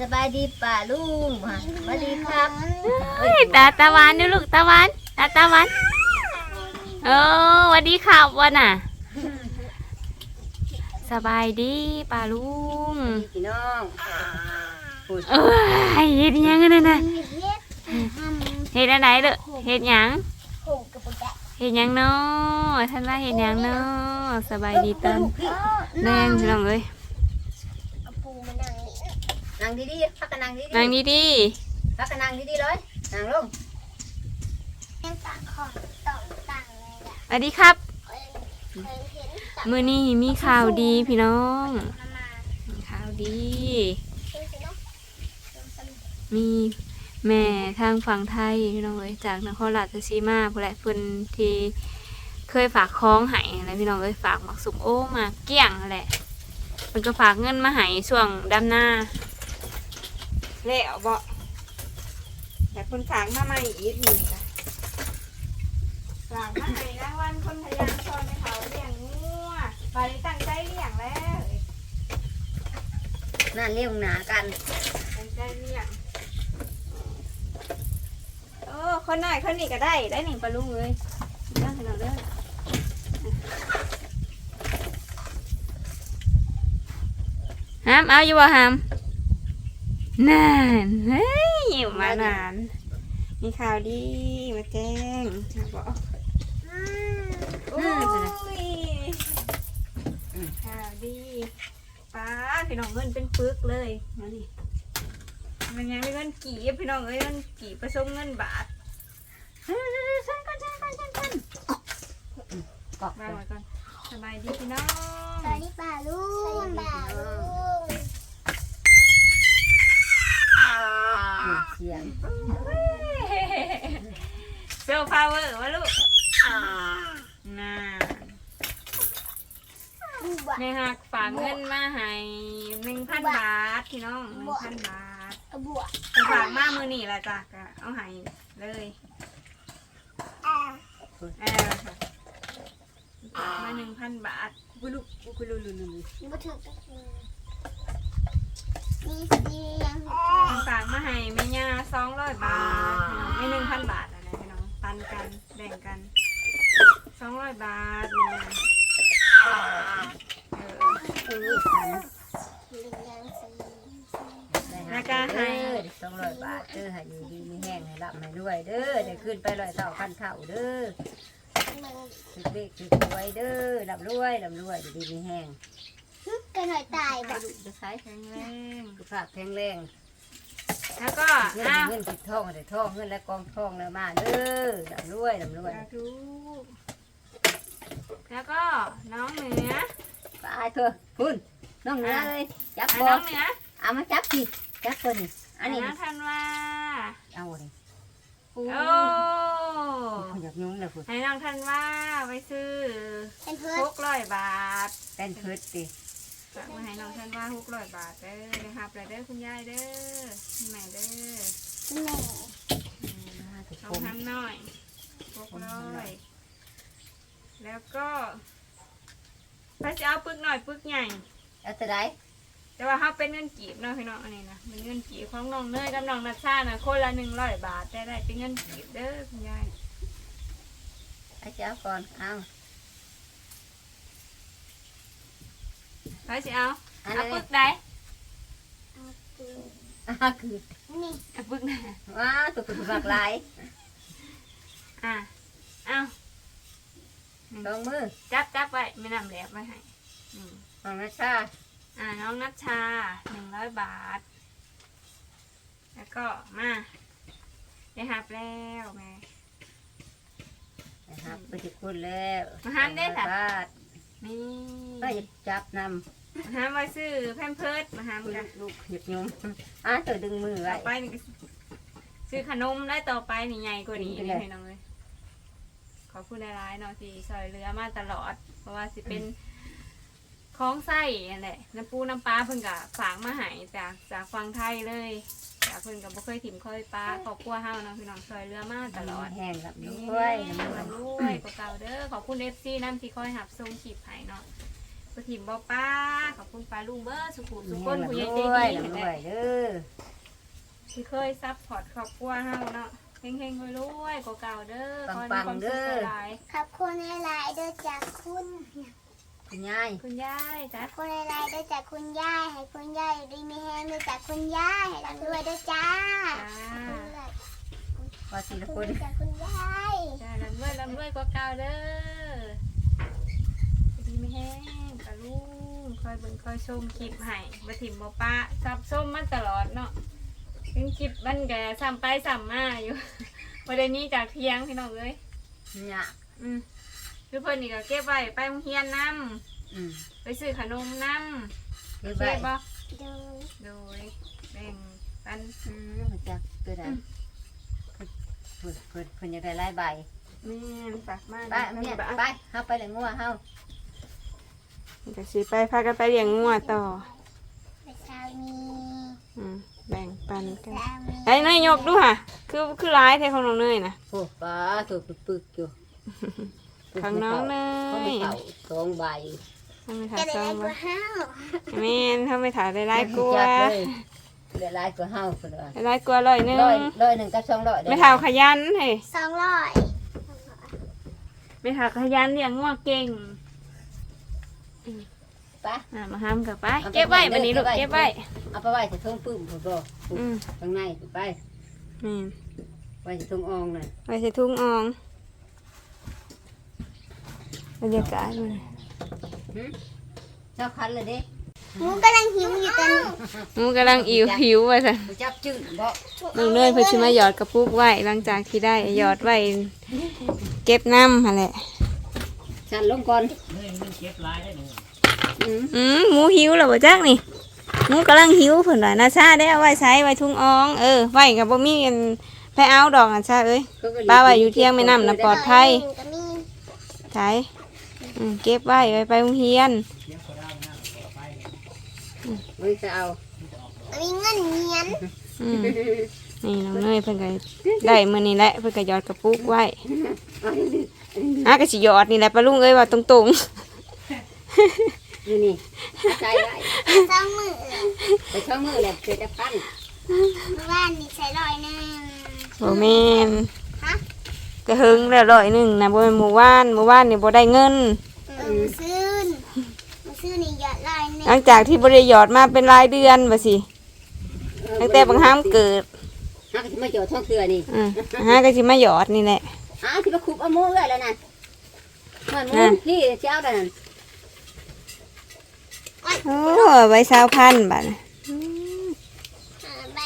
สบายดีป่าลุงมาสวัสดีครับเฮ้ยตาตาหวานดูลูกตาหวานตาตาหวานเออสวัสดีครับวันน่ะ สบายดีป้าลุงพี่น้องเอ้ยเฮ็ดหยังกันน่ะนะเฮ็ดอะไรเด้อเฮ็ดหยังเฮ็ดหยังเนาะท่านว่าเฮ็ดหยังเนาะสบายดีตอนแรงพี่น้องเอ้ย นั่งดีๆพักกันนั่งดีๆนั่งดีพักกันนั่งดีๆเลยนั่งลงๆสวัสดีครับมื้อนี้มีข่าวดีพี่น้องมีข่าวดีมีแม่ทางฝั่งไทยพี่น้องเอ้ยจากนครราชสีมาผู้ใดเพิ่นที่เคยฝากคล้องให้อะไรพี่น้องเอ้ยฝากหมักสุมโอ้มาเกี้ยงนั่นแหละเพิ่นก็ฝากเงินมาให้ช่วงดำหน้า แล้วบ่แต่เพิ่นฝากมาใหม่อีกนี่ล่ะฝากมาให้รางวัลคนพยายามสอนให้เขาเลี้ยงงัวบาดนี้ตั้งใจเลี้ยงแล้วนั่นเรียกหนากันตั้งใจเลี้ยงโอ้คนหน่อยคนนี้ก็ได้ได้หนึ่งปลาลุงเลยเด้อขนาดเด้อหามเอาอยู่บ่หาม นานเฮ้ยอยู่มานาน มีข่าวดีมาแจ้งจะบอกโอ้ยข่าวดีป้าพี่น้องเงินเป็นปึกเลยมานี่มันยังไม่เงินกี่พี่น้องเอ้ยเงินกี่ผสมเงินบาทเฮ้ยฉันก่อนฉันก่อนฉันก่อนกอกวางไว้ก่อนสบายดีพี่น้องสวัสดีป่าลุงป่าลุง เสียงเซลพาวเวอร์วะลูกน่าแม่หักฝากเงินมาให้หนึ่งพันบาทพี่น้องหนึ่งพันบาทบวกฝากมามือนี่ละจ้ะก็เอาให้เลยอ่าเออค่ะฝากมาหนึ่งพันบาทกุลุกุลุลุลุลุบุถึก มีเสียงฝากมาให้แม่ย่าสองร้อยบาทไม่หนึ่งพันบาทอะไรพี่น้องปันกันแบ่งกันสองร้อยบาทแม่ย่าเออคือเสียงสีแล้วก็ให้ สองร้อยบาทเด้อให้อยู่ดีมีแห้งให้รับให้ด้วยเด้อได้ขึ้นไปร้อยเท่าพันเท่าเด้อมึงถึกเด็กถึกรวยเด้อรับรวยรับรวยอยู่ดีมีแห้ง กันหน่อยตายไปบ่ดูจะใช้แข็งแรงสุขภาพแข็งแรงแล้วก็เงินอ้าวเงินติดทองแต่ทองเงินและกองทองแล้วมาเด้อรับรวยรับรวยสาธุแล้วก็น้องเหนือไปเถอะคุณน้องเหนือเลยจับอะบอน้ลองเหนือเอามาจับสิจับตัวนี้อันนี้น้องธันวาเอาเลยโอ้อยากยุ่งเลยคุณให้น้องธันวาไปซื้อเป็นเพื่อหนกร้อยบาท เป็นพืชดิ ฝากมาให้น้องธันว่าหกร้อยบาทเด้อนะครับแล้วเด้อคุณยายเด้อคุณแม่เด้อแม่ถูกน้อผงมทำหน่อยหกร้อยแล้วก็พระจะเอาปึกหน่อยปึกใหญ่ เอาแต่ไรแต่ว่าเขาเป็นเงินกีบเนาะพี่น้องอันนี้นะเป็นเงินกีบของน้องเนยกับน้องนัชชานะคนละหนึ่งร้อยบาทแต่ได้เป็นเงินกีบเด้อคุณยายเอาเจ้าก่อนเอา พระจะเอาอันเอานี้ปึกใดอ่าคือนี่เอาปึกไหนว้าตัวคุณมากลายอะเอาลงมือจับจับไว้ไม่นำแหลบไว้ให้นี่น้องนัชชาอ่าน้องนัชชาหนึ่งร้อยบาท แล้วก็มาได้หับแล้วแม่นะครับไปที่คุณแล้วมาห้ามได้เหรอบาท นี่ก็หยิบจับนมาหามไว้ซื้อแพมเพิร์ดมาหามำกันลูกหยิบยุ่งอะตัวดึงมือไว้ ต่อไปนี่ก็ซื้อขนมได้ต่อไปนี่ใหญ่กว่านี้เป็นนี่ไงพี่น้องเลยขอบคุณหลายๆเนาะที่ซอยเรือมาตลอด เพราะว่าสิเป็นของไส้นั่นแหละน้ำปูน้ำปลาเพิ่นกะฝากมาใหายจากจากฟังไทยเลย จากเพิ่นกับบ่เคยถิ่มเคยปลาครอบครัวเฮาเนาะพี่น้องซอยเรือมาตลอดแห้งรับนี่ด้วยลำรวยกว่าเก่าเด้อขอบคุณเอฟซีน้ำที่คอยหับส่งขีบให้เนาะบ่ถิ่มบ่ป้าขอบคุณป้าลุงเบอร์สุขุมสุมีขคนแห้งผู้ใหญ่ลำใจด้วยดีลำแหด้วละยเด้อ ที่เคยซัพพอร์ตครอบครัวเฮาเนาะเฮงๆรวยๆกว่าเก่าเด้อขอให้มีความสุขหลายขอบคุณหลายๆด้วยจากคุณ คุณยายๆคุณยายจ้ะขอบคุณหลายๆด้วยจากคุณย่าให้คุณย่าอยู่ดีมีแฮงด้วยจากคุณย่าให้ร่ำรวยด้วยจ้าจ้าพอสิละขอบคคุนณจากคุณยายจ้าลำรวยลำรวยกว่าเก่าเด้อดีไม่แห้งป้าลุงคอยเบิ่งคอยชมคลิปให้บ่ถิ่มบ่ป้าซับส้มมาตลอดเนาะถึงคลิปมันก็ซ้ำไปซ้ำมาอยู่ บ่ได้หนี้จากเที่ยงพี่น้องเอ้ยเนี่ยอืม คือเพิ่นนี่ก็เก็บไว้ไปโรงเรียนนํอืมไปซื้อขนมนํคือเก็ใบบบ่ดูโดยแบ่งปันอืมรู้จักตัวใดเพิ่นเพิ่นเพิ่นอยากได้หลายใบแม่นฝากมาไปเนี่ยไปเฮาไปเลยงัวเฮาก็สิไปพากันไปเลี้ยงงัวต่อไปเช้านี้อืมแบ่งปันกันเช้านี้ไอ้เนยยกดูค่ะ คือคือร้ายแท้ของน้องเนยนะโอ้ป้าตัวปึกๆอยู่ ของน้องเนเขาไม่ยเข่าสองใบทำไมถ่าจะยได้ซองกมาว่าห้าวแม่นทำไมถ่ายได้ร้ายกลัวจัเลยเหลือหลายกว่าเฮาคนละได้ร้ายกลัวร้อยหนึงร้อยร้อยหนึ่งกับสองร้อยด้ไม่ถ่ายขยันเฮ้ยสองร้อยไม่ถ่ายขยันเลี้ยงงัวเก่งไปอะมาห้ามกับไปเก็บไว้บันนี้ลูกเก็บไว้เอาไปไว้จะทุ่งปึ้มผมบอกอืมข้างในไปแม่นไว้จะทุ่งอองน่ะไว้ใส่ทุ่งออง บรรยากาศมันหึเจ้าคันเลยเด้หมูกำลังหิวอยู่ตอนนี้หมูกำลังอิวหิวว่าสันกูจับจืดบ่น้องเนยเพิ่นสิมาหยอดกระปุกไว้หลังจากที่ได้หยอดไว้เก็บน้ำหั่นแหละฉันลงก่อนอืมอืมหมูหิวแล้วบ่จักนี่หมูกำลังหิวเพิ่นว่านาซาได้เอาไว้ใช้ไว้ทุ่งอองเออไว้ก็บ่มีอันไปเอาดอกอันซาเอ้ยเขาก็ป้าไว้อยู่เที่ยงแม่น้ำน่ะปลอดภัยหนึ่งก็มีใช้อืม เก็บไว้ไว้ไปโรงเรียนเฮ้ยจะเอามีเงินเงียนอืมนี่น้องเนยเพิ่นก็ได้มื้อนี้แหละเพิ่นก็หยอดกระปุกไว้อะก็สิหยอดนี่แหละป้าลุงเอ้ยว่าตรงนี่นี่เอาใจไว้สองมือไปช่องมือแหละเกิดจะพันเมื่อวานนี่ใช้ร้อยหนึ่งๆบ่แม่น ฮะก็หึงแล้วร้อยหนึงนะบ่แม่นหมู่บ้านหมู่บ้านนี่บ่ได้เงิน เออมาซื้อมาซื้อนี่หยอดร้อยหนึ่งหลังจากที่บริยอดมาเป็นรายเดือนว่าสิตั้งแต่บางห้ามเกิดฮักที่มาเจอท่องเกลือนี่อืมฮะก็สิมาหยอดนี่แหละ อ้าวที่มาขุบเอาหมูเอ้ยแล้วนั่นมันหมูนั่นที่เจ้าแต่นั่นโอ้ใบสาวพันบาทห้าใบ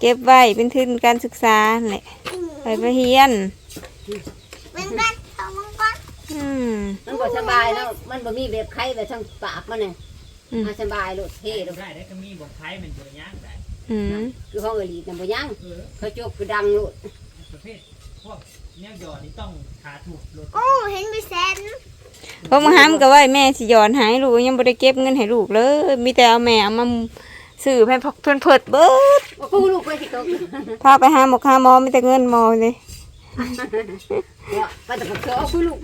เก็บไว้เป็นทุนการศึกษานั่นแหละอืมไปไปเฮียน เป็นบ้านทองมังกรอืมมันบ่สบายแล้วมันบ่มีแบบไข้แบบทั้งปากมันน่ะอืมอะสบายโลดเท่โลดได้ได้ก็มีบอกไทยมันจะย่างได้อืมคือห้องเอลีน่ะบ่ยังเออเขาจกคือดังโลดประเภทพวกเนี้ยหยอดนี่ต้องขาถูกรถโอ้เห็นไปแสนเพราะมาห้ามก็ว่าแม่สิหยอดให้ลูกยังบ่ได้เก็บเงินให้ลูกเลยมีแต่เอาแม่เอามาซื้อให้พกเพิ่นเพิดเบิดว่ากูลูกไปสิตกพาไปหาหมอหาหมอมีแต่เงินหมอเลย ว่าไปแต่กับเธอเอากูลูก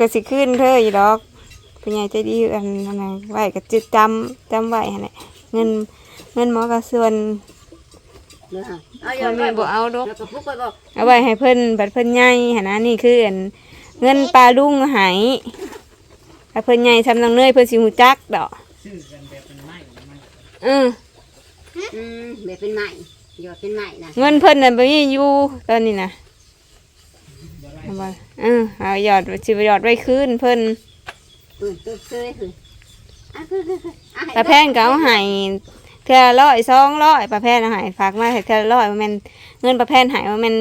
ก็สิขึ้นเธออยู่ดอกเป็นไงใจดีอันนั้นไว้ก็จึดจำจำไว้หั่นแหละเงินเงินหมอก็ส่วนเด้อฮะเอาอพ่ย่าองไปแม่บ่บ่เอาดอกแล้วก็พุกไปบ่เอาไว้ให้เพิ่นบัดเพิ่นใหญ่หั่นนะนี่คืออันเงินปลาลุงให้ถ้าเพิ่นใหญ่ซำนางเนยเพิ่นสิฮู้จักดอกซื้อกันแบบเป็นไม้มันเอออืมแบบเป็นไม้ หยอดเป็นไม้นะเงินเพิ่นน่ะบ่มีอยู่ตอนนี้นะบ่ได้เอาไว้เออเอาหยอดสิไปหยอดไว้คืนเพิ่นปืนตึ๊บซื้อคืออะคือคือคืออะให้ปลาแพนก็เอาให้เทื่อละร้อยสองร้อยปลาแพนเอาให้ฝากมาให้เทื่อละร้อยว่าแม่นเงินปลาแพนให้ว่าแม่น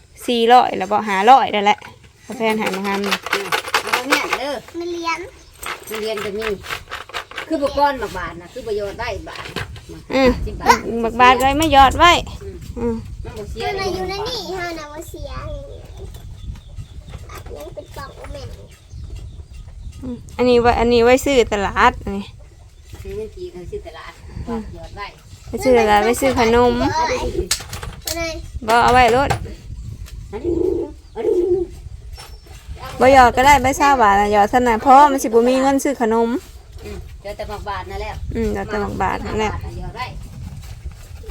400แล้วบ่500นั่นแหละปลาแพนให้มาหามเอาเนี่ยเด้อเงินเรียนนักเรียนก็มีคือบุก้อนบักบาทนะคือประโยชน์ได้บาท อือสิบบาทบักบาทไว้ไม่หยอดไว้อือมันบ่เสียเงินเลมายอยู่นั่นนี่ฮานาว่าเสียยังเป็นกล่องโอเมนอืมอันนี้ไว้อันนี้ไว้ซื้อตลาดอันนี้ซื้อเงินทีกันซื้อตลาดบาทหยอดไว้ไปซื้อตลาดไปซื้อขนมเอ้ยไปเลยบ่เอาไว้รถอันนี้อันนี้เอาไปบ่หยอดก็ได้ไม่ทราบว่าหยอดสนะเพราะมันสิบ่มีเงินซื้อขนมอืมเจอแต่หมักบาทนั่นแหละอืมหยอดแต่บางบาทนั่นแหละ เดี๋ยวได้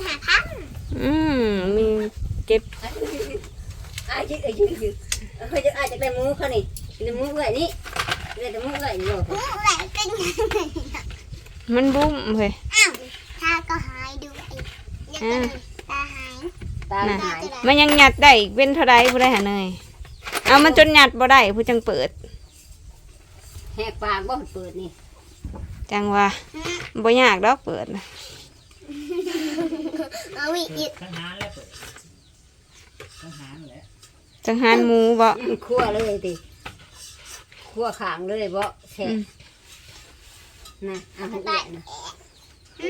หาพัน อืมมีเก็บอายจิกอายจิกจิกเฮ้ยจะอายจากได้หมูเขานี่ได้หมูเอ้ยนี่ได้แต่หมูเอ้ยนี่โลดหูแหวนเป็นยังไงมันบุ้มเฮ้ยอ้าวตาก็หายด้วยยังไงตาหายตาหายมันยังหยัดได้อีกเป็นเท่าใดผู้ใดหาเนยเอามันจนหยัดบ่ได้ผู้จังเปิดแหกปากบ่เปิดนี่จังว่าบ่ยากดอกเปิดน่ะเอา วิเปิอิดทั้งหารแล้วเปิดทั้งหารแหละจังหารหมูบ่อืมคั่วเลยติคั่วขางเลยบ่แฉะนะเอาให้เอื้อยนะ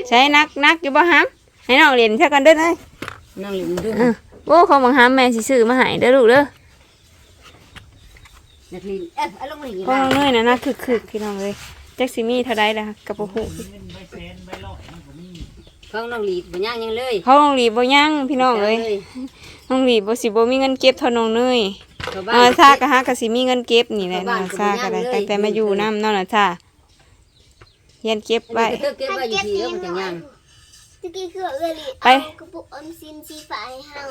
ใช้นักนักอยู่บ่ฮัมให้น้องเรียนซะกันเด้อเอ้ยน้องหลิมดูเออโอ้ของบังฮัมแม่สิซื้อมาให้เด้อลูกเด้อนักลินเอ๊ะเอาลงมาอีกของแล้วน้องเนยน่ะนะคึกๆพี่น้องเอ้ยจักสิมีเท่าใดล่ะก็บ่ฮู้เงินใบเซนใบร้อย มันก็มีของน้องหลีดบ่ย่างยังเลยเขาน้องหลีบ่ยังพี่น้องเอ้ยน้องหลีบ่สิบ่มีเงินเก็บเท่าน้องเนยชาวบ้าเออนซาก็หาก็สิมีเงินเก็บนี่แหละน้องซาก็ได้ตั้งแต่มาอยู่นำน้องน่ะจ้าเฮียนเก็บไว้เก็บเก็บไว้อยู่ที่แล้วมันจะย่างตะกี้คือเอลิไปเอากระปุกอมสินสีฟ้าให้เฮา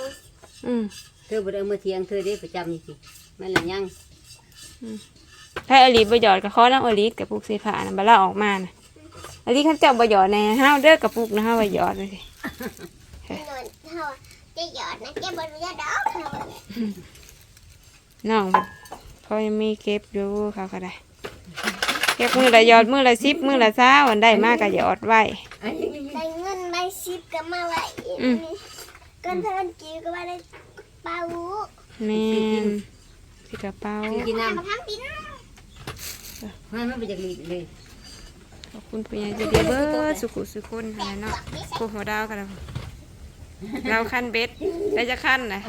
อืมเธอบ่ได้เอามาเที่ยงเธอได้ประจำนี่สิแม่นละย่างถ้าอลีบ่หยอดก็ขอน้องอลีกับปุกสีผ้าน่ะบัดลาออกมาน่ะ อลีคันเจ้าบ่หยอดแน่ห้าวเด้อกับปุกนะห้าวบ่หยอดเลยสินอนเฮาจะหยอดนะแกบ่รู้จะดอกเฮาน้องบัดเขายังมีเก็บอยู่เขาก็ได้ เก็บมือละหยอดมือละ10มือละ20อันได้มากก็หยอดไว้อันนี้ได้เงินใบสิบก็มาไว้อืมเกินเพิ่นกิวก็ว่าได้ปลาหูแม่นสิกระเป๋ากินน้มาทำดินำมันไม่ไปจากหลีดเลย ขอบคุณผู้ใหญ่ใจดีเบิดสุขุสุคนหั่นน่ะเนาะพวกหัวดาวกันแล้วเราคันเบ็ดได้จะคันน่ะ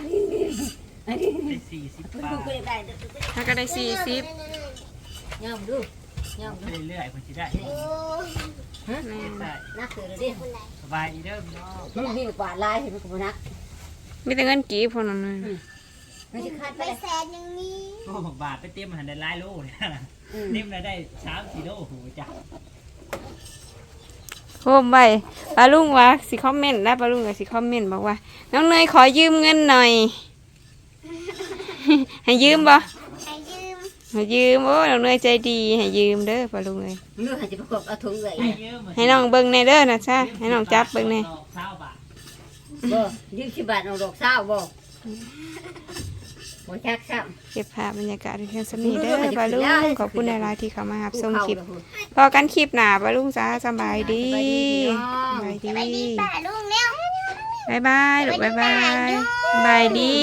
ได้สี่สิบบาดูทไปได้เด้อถ้าก็ได้40ย่องดูย่องไปดูเรื่อยๆคนจะได้โอ้ฮะแม่นได้นักเสือเลยดิคนไหนสบายดีเด้อพี่น้องมันมีกว่าลายเห็นมันก็บ่นักมีแต่เงินกีบพอนั่นเลยมันจะคาดไปใบเลยแสนยังมีโอ้บาทไปเตรียมอาหันได้หลายโลเนี่ยนะอืมเตรียมได้ได้สามสี่โลโอ้โหจ้ะ โฮมไว้ปลาลุงว่าสิคอมเมนต์แล้วปลาลุงก็สิคอมเมนต์บอกว่า น้องเนยขอยืมเงินหน่อย ให้ยืมบ่ไอ้ยืมให้ยืมโอ้น้องเนยใจดีให้ยืมเด้อปลาลุงเลยเนื้อหาจะประกอบเอาถุงเลยให้เยอะเหมือนให้น้องเบิ่งในเด้อนะจ้าให้น้องจับเบิ่งในดอกเศร้าบาทบ่ยืมสิบบาทเอาดอกเศร้าบ่ บ่ชักซ้ำเก็บภาพบรรยากาศที่เพียงสำนีเด้อปลาลุงขอบคุณในไลน์ที่เข้ามารับชมคลิปพอกันคลิปหน้าปลาลุงจ้าสบายดีสบายไปดีดีป่าลุงแล้วบายบายลูกบายบายสบายดี